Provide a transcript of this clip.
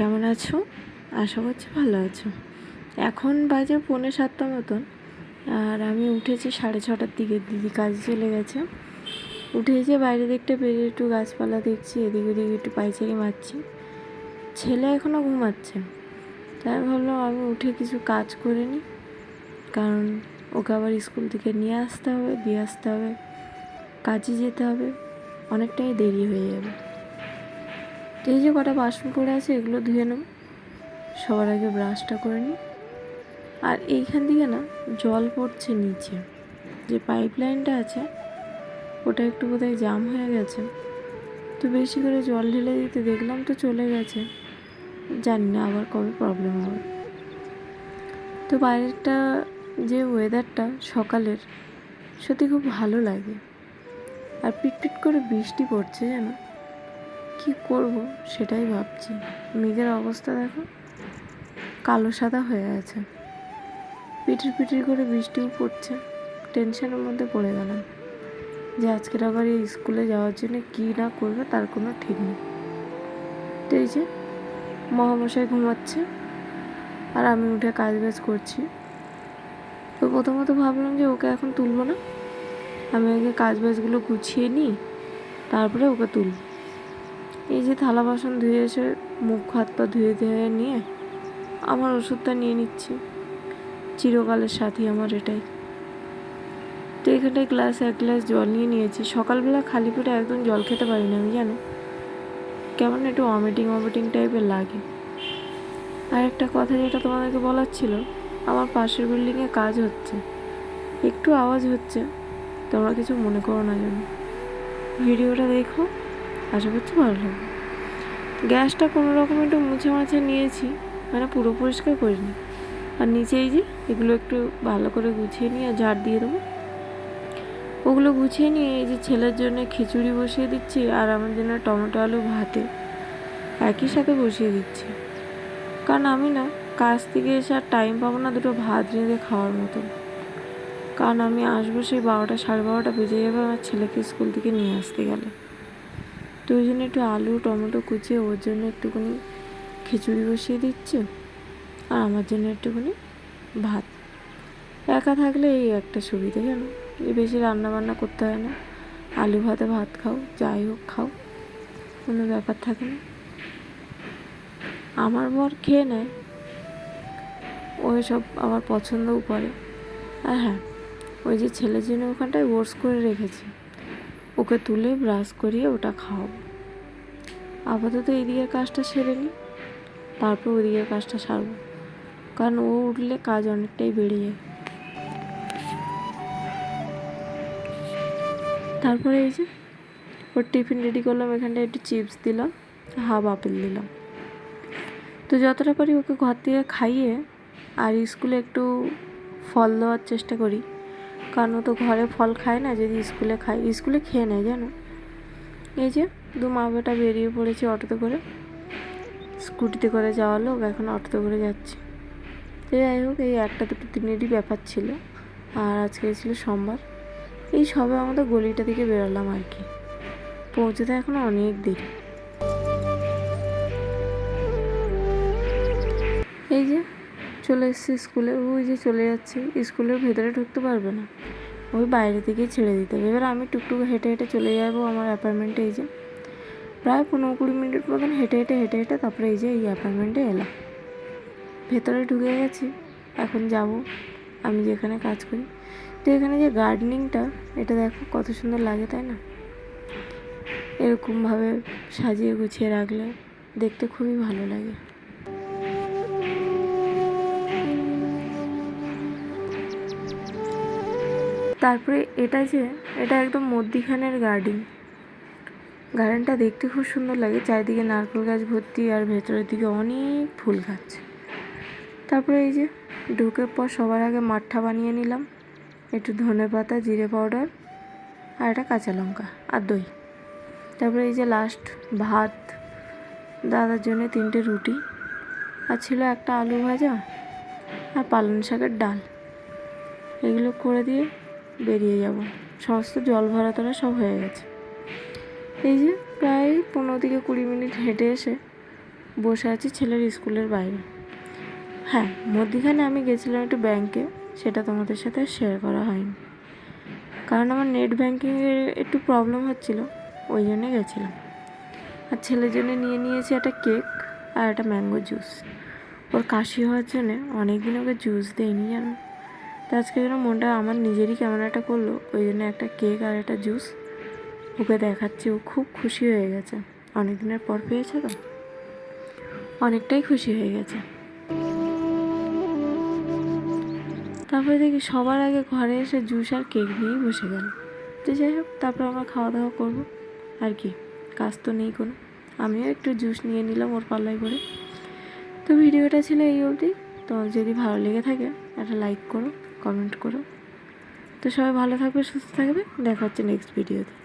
কেমন আছো? আশা করছি ভালো আছো। এখন বাজে পৌনে সাতটা মতন, আর আমি উঠেছি সাড়ে ছটার দিকে, দিদি কাজ চলে গেছে। উঠে যে বাইরে দিকটা বেরিয়ে একটু গাছপালা দেখছি, এদিক ওদিক একটু পাইচারি মারছি। ছেলে এখনও ঘুমাচ্ছে। তাই ভাবলাম আমি উঠে কিছু কাজ করে নিই, কারণ ওকে আবার স্কুল থেকে নিয়ে আসতে হবে, দিয়ে আসতে হবে, কাজে যেতে হবে, অনেকটাই দেরি হয়ে যাবে। তো এই যে কটা বাসন পড়ে আছে, এগুলো ধুয়ে নেব সবার আগে ব্রাশটা করে নিই। আর এইখান থেকে না, জল পড়ছে নিচে। যে পাইপ লাইনটা আছে, ওটা একটু বোধহয় জাম হয়ে গেছে। তো বেশি করে জল ঢেলে দিতে দেখলাম তো চলে গেছে। জানি না আবার কবে প্রবলেম হবে। তো বাইরেরটা যে ওয়েদারটা সকালের, সত্যি খুব ভালো লাগে। আর পিটপিট করে বৃষ্টি পড়ছে, জানো? কি করব সেটাই ভাবছি। মেঘের অবস্থা দেখো কালো সাদা হয়ে আছে। পিটির পিটির করে বৃষ্টিও পড়ছে। টেনশনের মধ্যে পড়ে গেলাম যে আজকের আবার এই স্কুলে যাওয়ার জন্য কী না করবে তার কোনো ঠিক নেই। তো এই যে মহামশাই ঘুমাচ্ছে আর আমি উঠে কাজ বাজ করছি। তো প্রথমত ভাবলাম যে ওকে এখন তুলবো না। আমি আগে কাজ বাজগুলো গুছিয়ে নিই, তারপরে ওকে তুলব। এই যে থালা বাসন ধুয়ে এসে মুখ হাত পা ধুয়ে ধুয়ে নিয়ে আমার ওষুধটা নিয়ে নিচ্ছি। চিরকালের সাথী আমার এটাই। তো এখানটায় গ্লাস এক গ্লাস জল নিয়ে নিয়েছি। সকালবেলা খালি পেটে একদম জল খেতে পারি না আমি, জানো? কেমন একটু অমিটিং অমিটিং টাইপের লাগে। আর একটা কথা যেটা তোমাদেরকে বলার ছিল, আমার পাশের বিল্ডিংয়ে কাজ হচ্ছে। একটু আওয়াজ হচ্ছে, তোমরা কিছু মনে করো না যেন ভিডিওটা দেখো। আশা করছি ভালো লাগবে। গ্যাসটা কোনো রকম একটু মুছে মাছে নিয়েছি মানে পুরো পরিষ্কার করিনি। আর নিচে এই যে, এগুলো একটু ভালো করে গুছিয়ে নিয়ে আর ঝাড় দিয়ে দেবো। ওগুলো গুছিয়ে নিয়ে এই যে ছেলের জন্য খিচুড়ি বসিয়ে দিচ্ছি আর আমার জন্য টমেটো, আলু, ভাতে একই সাথে বসিয়ে দিচ্ছি। কারণ আমি না, কাজ থেকে এসে আর টাইম পাবো না দুটো ভাত রেঁধে খাওয়ার মতো কারণ আমি আসব সেই বারোটা, সাড়ে বারোটা বেজে যাবে আমার ছেলেকে স্কুল থেকে নিয়ে আসতে গেলে। তো ওই জন্য একটু আলু, টমেটো কুচিয়ে ওর জন্য একটুখানি খিচুড়ি বসিয়ে দিচ্ছে আর আমার জন্য একটুখানি ভাত। একা থাকলে এই একটা সুবিধা জানো? বেশি রান্না বান্না করতে হয় না। আলু ভাতে ভাত খাও, যাই হোক খাও, কোনো ব্যাপার থাকে না। আমার বর খেয়ে নেয় ওই সব আমার পছন্দও করে। আর হ্যাঁ ওই যে ছেলের জন্য ওখানটায় ওর্স করে রেখেছি। ওকে তুলে ব্রাশ করিয়ে ওটা খাওয়াবো। আপাতত এদিকের কাজটা সেরে নিই তারপর ওদিকের কাজটা সারবো। কারণ ও উঠলে কাজ অনেকটাই বেড়ে যায়। তারপরে এই যে, ওর টিফিন রেডি করলাম, এখানটায় একটু চিপস দিলাম, হাফ আপেল দিলাম। তো যতটা পারি ওকে ঘর থেকে খাইয়ে আর স্কুলে একটু ফল দেওয়ার চেষ্টা করি। কারণ তো ঘরে ফল খায় না যদি স্কুলে খায়। স্কুলে খেয়ে নেয়, জানো? এই যে, দু মা বেটা বেরিয়ে পড়েছে অটোতে করে। স্কুটিতে করে যাওয়া লোক এখন অটোতে করে যাচ্ছে। তো যাই হোক, এই একটা দুটো দিনেরই ব্যাপার ছিল। আর আজকে ছিল সোমবার। এই সবে আমাদের গলিটা থেকে বেরোলাম আর কি। পৌঁছতে এখন অনেক দেরি। এই যে চলে এসেছি স্কুলে, ওই যে চলে যাচ্ছে। স্কুলের ভেতরে ঢুকতে পারবে না। ওই বাইরে থেকেই ছেড়ে দিতে হবে। এবার আমি টুকটুক হেঁটে হেঁটে চলে যাব আমার অ্যাপার্টমেন্টে এই যে। প্রায় পনেরো কুড়ি মিনিট মতন হেঁটে হেঁটে হেঁটে হেঁটে তারপরে এই যে এই অ্যাপার্টমেন্টে এলাম। ভেতরে ঢুকে গেছি। এখন যাব। আমি যেখানে কাজ করি। তো এখানে যে গার্ডেনিংটা এটা দেখো কত সুন্দর লাগে, তাই না? এরকমভাবে সাজিয়ে গুছিয়ে রাখলে দেখতে খুবই ভালো লাগে। তারপরে এটা যে, এটা একদম মধ্যিখানের গার্ডেন গার্ডেনটা দেখতে খুব সুন্দর লাগে। চারিদিকে নারকেল গাছ ভর্তি আর ভেতরের দিকে অনেক ফুল গাছ। তারপরে এই যে ঢুকে পর সবার আগে মাঠা বানিয়ে নিলাম। একটু ধনে পাতা, জিরে পাউডার আর একটা কাঁচা লঙ্কা আর দই। তারপরে এই যে লাস্ট ভাত, দাদার জন্য তিনটে রুটি আর ছিল একটা আলু ভাজা আর পালং শাকের ডাল। এগুলো করে দিয়ে বেরিয়ে যাব। সমস্ত জল ভরা তোরা সব হয়ে গেছে। এই যে প্রায় পনেরো থেকে কুড়ি মিনিট হেঁটে এসে বসে আছি ছেলের স্কুলের বাইরে। হ্যাঁ মধ্যিখানে আমি গেছিলাম একটু ব্যাংকে সেটা তোমাদের সাথে শেয়ার করা হয়নি। কারণ আমার নেট ব্যাঙ্কিংয়ের একটু প্রবলেম হচ্ছিল, ওই জন্যে গেছিলাম। আর ছেলের জন্য নিয়ে নিয়েছি একটা কেক আর একটা ম্যাঙ্গো জুস ওর কাশি হওয়ার জন্যে অনেক দিন ওকে জুস দেয়নি জানো? তো আজকে যেন মনটা আমার নিজেরই কেমন একটা করল, ওই জন্য একটা কেক আর একটা জুস। ওকে দেখাচ্ছি, ও খুব খুশি হয়ে গেছে। অনেক দিনের পর পেয়েছে তো? অনেকটাই খুশি হয়ে গেছে। তারপরে দেখি সবার আগে ঘরে এসে জুস আর কেক নিয়েই বসে গেল। তো যাই হোক, তারপর আমরা খাওয়া দাওয়া করব। আর কি, কাজ তো নেই কোনো। আমিও একটু জুস নিয়ে নিলাম ওর পাল্লায় করে তো ভিডিওটা ছিল এই অবধি। তো যদি ভালো লেগে থাকে, একটা লাইক করো। কমেন্ট করো। তো সবাই ভালো থাকবে সুস্থ থাকবে। দেখা হচ্ছে নেক্সট ভিডিওতে